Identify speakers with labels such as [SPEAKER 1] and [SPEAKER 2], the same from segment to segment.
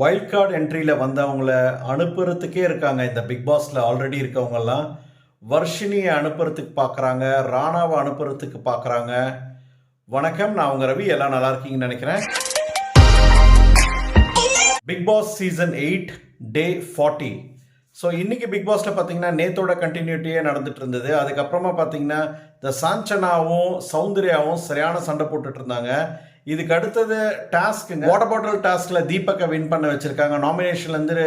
[SPEAKER 1] Wild card என்ட்ரியில் வந்தவங்கள அனுப்புறதுக்கே இருக்காங்க. இந்த பிக் பாஸில் ஆல்ரெடி இருக்கவங்கெல்லாம். வர்ஷினியை அனுப்புறதுக்கு பார்க்குறாங்க ராணாவை அனுப்புறதுக்கு பார்க்குறாங்க வணக்கம் நான் உங்கள் ரவி. எல்லாம் நல்லா இருக்கீங்கன்னு நினைக்கிறேன். Bigg Boss season eight day forty so இன்றைக்கி பிக் பாஸில் பார்த்தீங்கன்னா நேத்தோட கண்டினியூட்டியே நடந்துட்டு இருந்தது. அதுக்கப்புறமா பார்த்தீங்கன்னா இந்த சாஞ்சனாவும் சௌந்தர்யாவும் சரியான சண்டை போட்டுட்டு இருந்தாங்க. இதுக்கு அடுத்தது டாஸ்க் வாட்டர் பாட்டில் டாஸ்க்ல தீபக்கை வின் பண்ண வச்சிருக்காங்க. நாமினேஷன்லேருந்து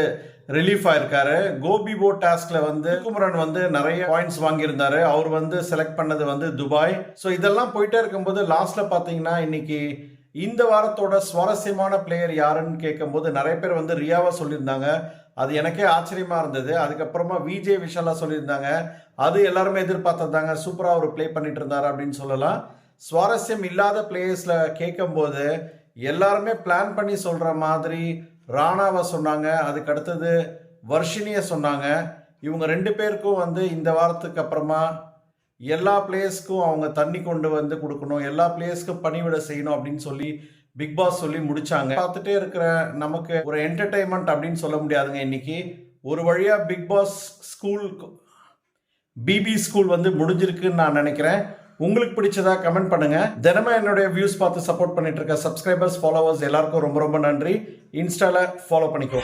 [SPEAKER 1] ரிலீஃப் ஆயிருக்காரு. கோபி போட் டாஸ்க்ல வந்து குமரன் வந்து நிறைய பாயிண்ட்ஸ் வாங்கியிருந்தாரு. அவர் வந்து செலக்ட் பண்ணது வந்து துபாய். ஸோ இதெல்லாம் போயிட்டே இருக்கும்போது லாஸ்ட்ல பார்த்தீங்கன்னா இன்னைக்கு இந்த வாரத்தோட சுவாரஸ்யமான பிளேயர் யாருன்னு கேட்கும்போது நிறைய பேர் வந்து ரியாவா சொல்லியிருந்தாங்க. அது எனக்கே ஆச்சரியமா இருந்தது. அதுக்கப்புறமா விஜய் விஷாலா சொல்லியிருந்தாங்க. அது எல்லாருமே எதிர்பார்த்ததாங்க சூப்பராக அவர் ப்ளே பண்ணிட்டு இருந்தாரு அப்படின்னு சொல்லலாம். சுவாரஸ்யம் இல்லாத பிளேயர்ஸில் கேட்கும்போது எல்லாருமே பிளான் பண்ணி சொல்கிற மாதிரி ராணாவை சொன்னாங்க. அதுக்கு அடுத்தது வர்ஷினியை சொன்னாங்க. இவங்க ரெண்டு பேருக்கும் வந்து இந்த வாரத்துக்கு அப்புறமா எல்லா பிளேயர்ஸ்க்கும் அவங்க தண்ணி கொண்டு வந்து கொடுக்கணும். எல்லா பிளேயர்ஸ்க்கும் பணிவிட செய்யணும் அப்படின்னு சொல்லி பிக் பாஸ் சொல்லி முடிச்சாங்க. பார்த்துட்டே இருக்கிற நமக்கு ஒரு என்டர்டைன்மெண்ட் அப்படின்னு சொல்ல முடியாதுங்க இன்னைக்கு. ஒரு வழியாக Bigg Boss school BB school வந்து முடிஞ்சிருக்குன்னு நான் நினைக்கிறேன். உங்களுக்கு பிடிச்சதா கமெண்ட் பண்ணுங்க. தினமும் என்னுடைய வியூஸ் பார்த்து சப்போர்ட் பண்ணிட்டு இருக்க சப்ஸ்கிரைபர்ஸ் ஃபாலோவர்ஸ் எல்லாருக்கும் ரொம்ப ரொம்ப நன்றி. இன்ஸ்டால ஃபாலோ பண்ணிக்கோ.